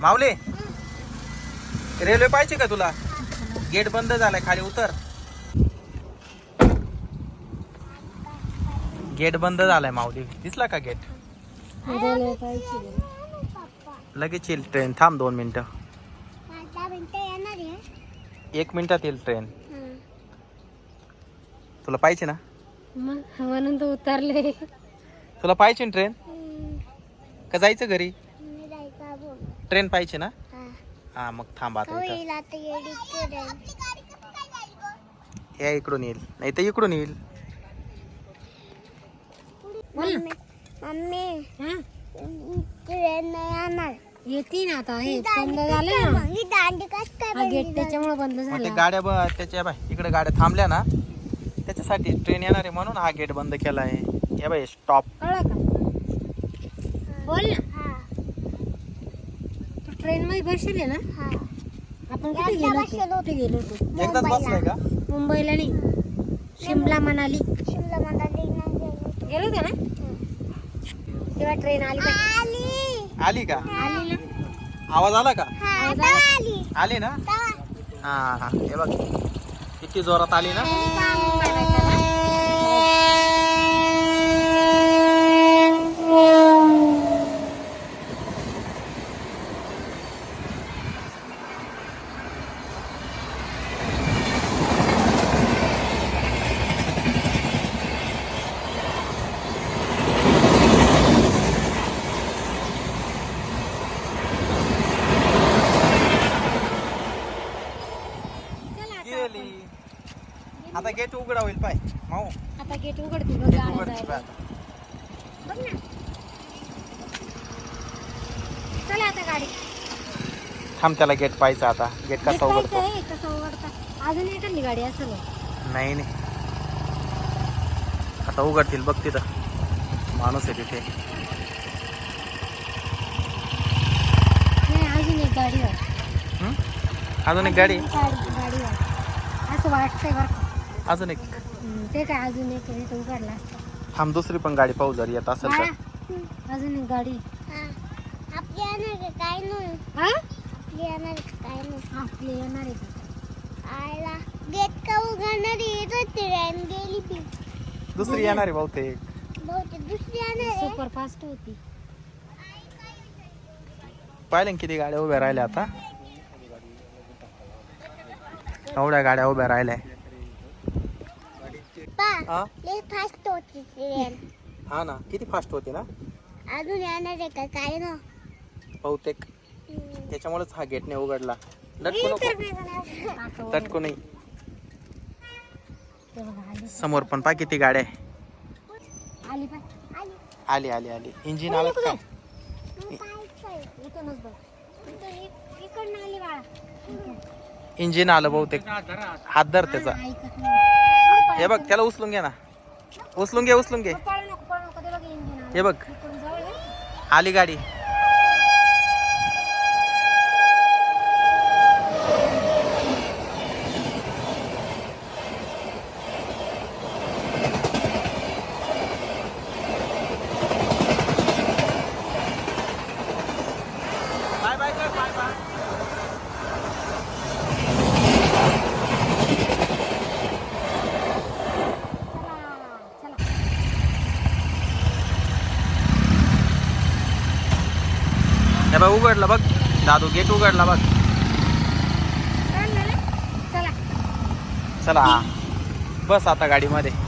माऊले railway पाहिजे का तुला? गेट बंद झालाय खाली उतर. गेट बंद झालाय माऊली. दिसला का गेट? लगेच येईल ट्रेन. थांब दोन मिनिटं. एक मिनिटात येईल ट्रेन. तुला पाहिजे ना? मग म्हणून तर उतरले. तुला पाहिजे ट्रेन? का जायचं घरी? ट्रेन पाहिजे ना? हा. हा मग थांब आता इथं. या इकडून येईल. नाही तर इकडून येईल. मम्मी मम्मी ट्रेन नाही येणार येते ना आता हे बंद झालं ना. ही दांडी कस काय हा गेट त्याच्यामुळे बंद मग ते झाला. गाड्या ब त्याच्या बाय इकडे गाड्या थांबल्या ना त्याच्यासाठी ट्रेन येणार आहे म्हणून हा गेट बंद केला आहे या बाई स्टॉप कळलं का? बोल ना. हा ट्रेन मध्ये बसले ना? हा. आपण कुठे एकदा गेलो होतो? कुठे गेलो होतो? एकदाच बसलाय का? मुंबईला नाही. शिमला मनाली. शिमला मनाली नाही गेलो. गेलो होतो ना? तेव्हा ट्रेन आली पाहिजे आली. आली का? आली ना आवाज आला का? हा आवाज आता आला? आली. ना? हा हा. हे बघ. किती जोरात आली ना? गेली आता गेट उघडा होईल पाय. माऊ आता गेट उघडते बघ गेट उघडते पाय. आता. बघ ना. चला आता गाडी. थांब त्याला गेट पाहायचं आता. गेट कसा उघडतो? आहे कसं उघडता? अजून एखादी गाडी असेल हो. नाही नाही. आता उघडतील बघ तिथं. माणूस आहे तिथे. नाही अजून एक गाडी आहे. हं? अजून एक गाडी? गाडी गाडी आहे असं वाटतंय बरं का. अजून एक. हम्म, ते काय अजून एक ते उघडला असतं. थांब दुसरी पण गाडी पाहू जर येत असेल तर. बाळा, अजून एक गाडी. हा. आपली येणार का काय नाही. हा? आपली येणार का काय नाही. आपली येणार आहे का? आयला गेट का उघडणार आहे? तर ट्रेन गेली ती दुसरी येणार आहे बहुतेक. बहुतेक दुसरी येणार आहे. सुपर फास्ट होती पाहिले ना किती गाड्या उभ्या राहिल्या आता? एवढ्या गाड्या उभ्या राहिल्या. पा हा? फास्ट होती ट्रेन हा ना किती फास्ट होती ना? अजून येणार आहे का? काय ना? बहुतेक. त्याच्यामुळेच हा गेट नाही उघडला. लटकू नको. लटकू नाही. समोर पण पा किती गाड्या आहे. आली पाय आली. आली आली आली. इंजिन आलं. इथूनच बघ. इ- इकडनं आली बाळा. इंजिन आलं बहुतेक. हात धर त्याचा. हे बघ त्याला उचलून घे ना. उचलून घे उचलून घे. हे बघ. आली गाडी बाय बाय कर बाय बाय चला चला हे बघ उघडलं बघ. दादू गेट उघडला बघ. चला. चला. बस आता गाडीमध्ये.